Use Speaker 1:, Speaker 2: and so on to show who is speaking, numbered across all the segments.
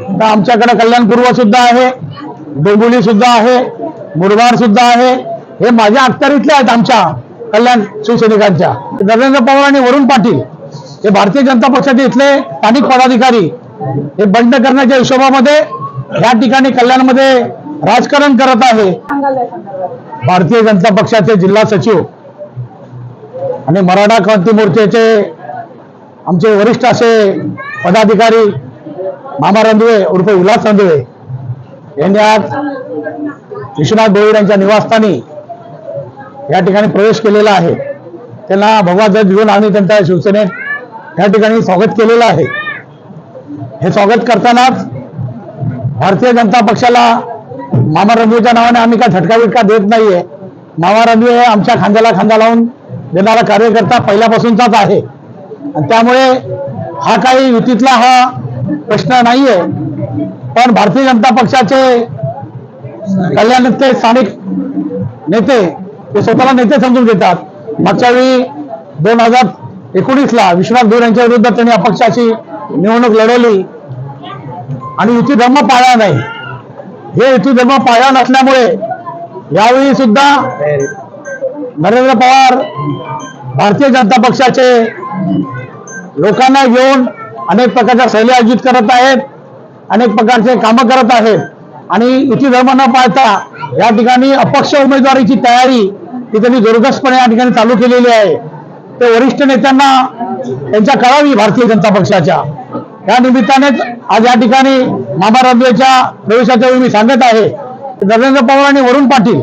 Speaker 1: तर आमच्याकडे कल्याणपूर्व सुद्धा आहे डोंबिवली सुद्धा आहे मुरबाड सुद्धा आहे. हे माझ्या अखत्यारीतले आहेत आमच्या कल्याण शिवसैनिकांच्या. नरेंद्र पवार आणि वरुण पाटील हे भारतीय जनता पक्षाचे इथले स्थानिक पदाधिकारी. हे बंड करण्याच्या हिशोबामध्ये या ठिकाणी कल्याणमध्ये राजकारण करत आहे. भारतीय जनता पक्षाचे जिल्हा सचिव आणि मराठा क्रांती मोर्चाचे आमचे वरिष्ठ असे पदाधिकारी मामा रंधवे उर्फ उल्हास रंधवे. यांनी आज विश्वनाथ भोईर यांच्या निवासस्थानी या ठिकाणी प्रवेश केलेला आहे. त्यांना भगवा जज घेऊन आम्ही त्यांच्या शिवसेनेत या ठिकाणी स्वागत केलेलं आहे. हे स्वागत करतानाच भारतीय जनता पक्षाला मामा रणवीच्या नावाने आम्ही काय झटका विटका देत नाहीये. मामा रणवी हे आमच्या खांद्याला खांदा लावून देणारा कार्यकर्ता पहिल्यापासूनचाच आहे. आणि त्यामुळे हा काही युतीतला हा प्रश्न नाहीये. पण भारतीय जनता पक्षाचे कल्याणचे स्थानिक नेते ते स्वतःला नेते समजून घेतात. मागच्या वेळी दोन हजार एकोणीसला विश्वनाथ भोईर यांच्या विरुद्ध त्यांनी अपक्षाची निवडणूक लढवली. आणि युती धर्म पाळला नाही. हे युती धर्म पाळला नसल्यामुळे यावेळी सुद्धा नरेंद्र पवार भारतीय जनता पक्षाचे लोकांना घेऊन अनेक प्रकारच्या शैली आयोजित करत आहेत अनेक प्रकारचे कामं करत आहेत. आणि युती धर्म न पाळता या ठिकाणी अपक्ष उमेदवारीची तयारी ती त्यांनी जोरदस्तपणे या ठिकाणी चालू केलेली आहे. ते वरिष्ठ नेत्यांना त्यांच्या कळावी भारतीय जनता पक्षाच्या. या निमित्तानेच आज या ठिकाणी मामा रामदेवच्या प्रवेशाच्या वेळी मी सांगत आहे की नरेंद्र पवार आणि वरुण पाटील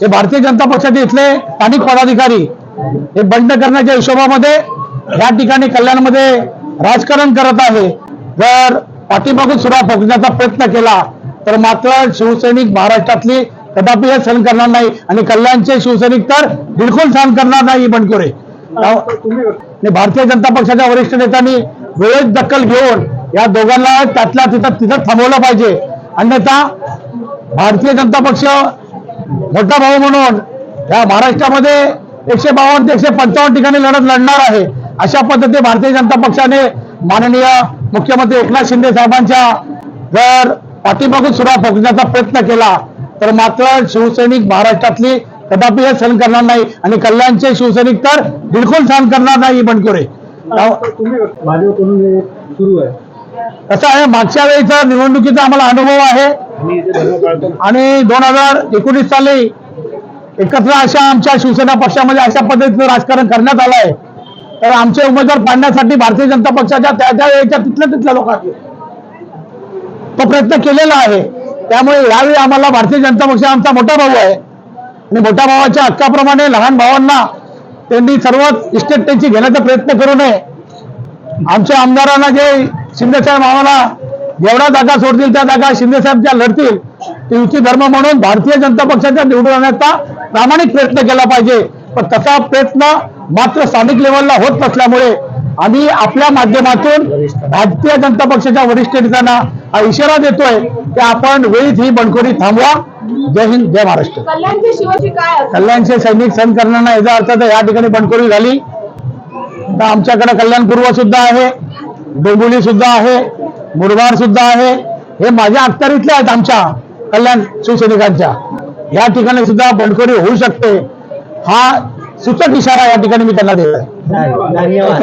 Speaker 1: हे भारतीय जनता पक्षाचे इथले स्थानिक पदाधिकारी हे बंड करण्याच्या हिशोबामध्ये या ठिकाणी कल्याणमध्ये राजकारण करत आहे. जर पाठीमागून सुद्धा फोकण्याचा प्रयत्न केला तर मात्र शिवसैनिक महाराष्ट्रातली कदापि हे सहन करणार नाही. आणि कल्याणचे शिवसैनिक तर बिलकुल सहन करणार नाही बनकोरे. भारतीय जनता पक्षाच्या वरिष्ठ नेत्यांनी वेळेत दखल घेऊन या दोघांना त्यातल्या तिथं तिथं थांबवलं पाहिजे. अन्यथा भारतीय जनता पक्ष मोठा भाऊ म्हणून या महाराष्ट्रामध्ये एकशे बावन्न ते एकशे पंचावन्न ठिकाणी लढत लढणार आहे. अशा पद्धतीने भारतीय जनता पक्षाने माननीय मुख्यमंत्री एकनाथ शिंदे साहेबांच्या जर पाठीमागून सुद्धा फोकण्याचा प्रयत्न केला तर मात्र शिवसैनिक महाराष्ट्रातली कदापि हे सहन करणार नाही आणि कल्याणचे शिवसैनिक तर बिलकुल सहन करणार नाही
Speaker 2: आहे.
Speaker 1: कसं आहे मागच्या वेळीचा निवडणुकीचा आम्हाला अनुभव आहे.
Speaker 2: आणि
Speaker 1: दोन हजार एकोणीस साली एकत्र अशा आमच्या शिवसेना पक्षामध्ये अशा पद्धतीचं राजकारण करण्यात आलं आहे तर आमचे उमेदवार पाडण्यासाठी भारतीय जनता पक्षाच्या त्या त्या वेळेच्या तिथल्या तिथल्या लोकांनी तो प्रयत्न केलेला आहे. त्यामुळे यावेळी आम्हाला भारतीय जनता पक्ष आमचा मोठा भाऊ आहे. आणि मोठ्या भावाच्या हक्काप्रमाणे लहान भावांना त्यांनी सर्व इस्टेट त्यांची घेण्याचा प्रयत्न करू नये. आमच्या आमदारांना जे शिंदेसाहेब आम्हाला जेवढ्या जागा सोडतील त्या जागा शिंदेसाहेब ज्या लढतील ते युती धर्म म्हणून भारतीय जनता पक्षाच्या निवडून आणण्याचा प्रामाणिक प्रयत्न केला पाहिजे. पण तसा प्रयत्न मात्र स्थानिक लेवलला होत नसल्यामुळे आम्ही आपल्या माध्यमातून भारतीय जनता पक्षाच्या वरिष्ठ नेत्यांना हा इशारा देतोय की आपण वेळीच ही बंडखोरी थांबवा. जय हिंद जय महाराष्ट्र. कल्याणची सैनिक सहन करणार नाही याचा अर्थ तर या ठिकाणी बंडखोरी झाली. तर आमच्याकडे कल्याणपूर्व सुद्धा आहे डोंबिवली सुद्धा आहे मुरबाड सुद्धा आहे. हे माझ्या अखत्यारीतले आहेत आमच्या कल्याण शिवसैनिकांच्या. या ठिकाणी सुद्धा बंडखोरी होऊ शकते. हा सूचक इशारा या ठिकाणी मी त्यांना देत आहे
Speaker 2: धन्यवाद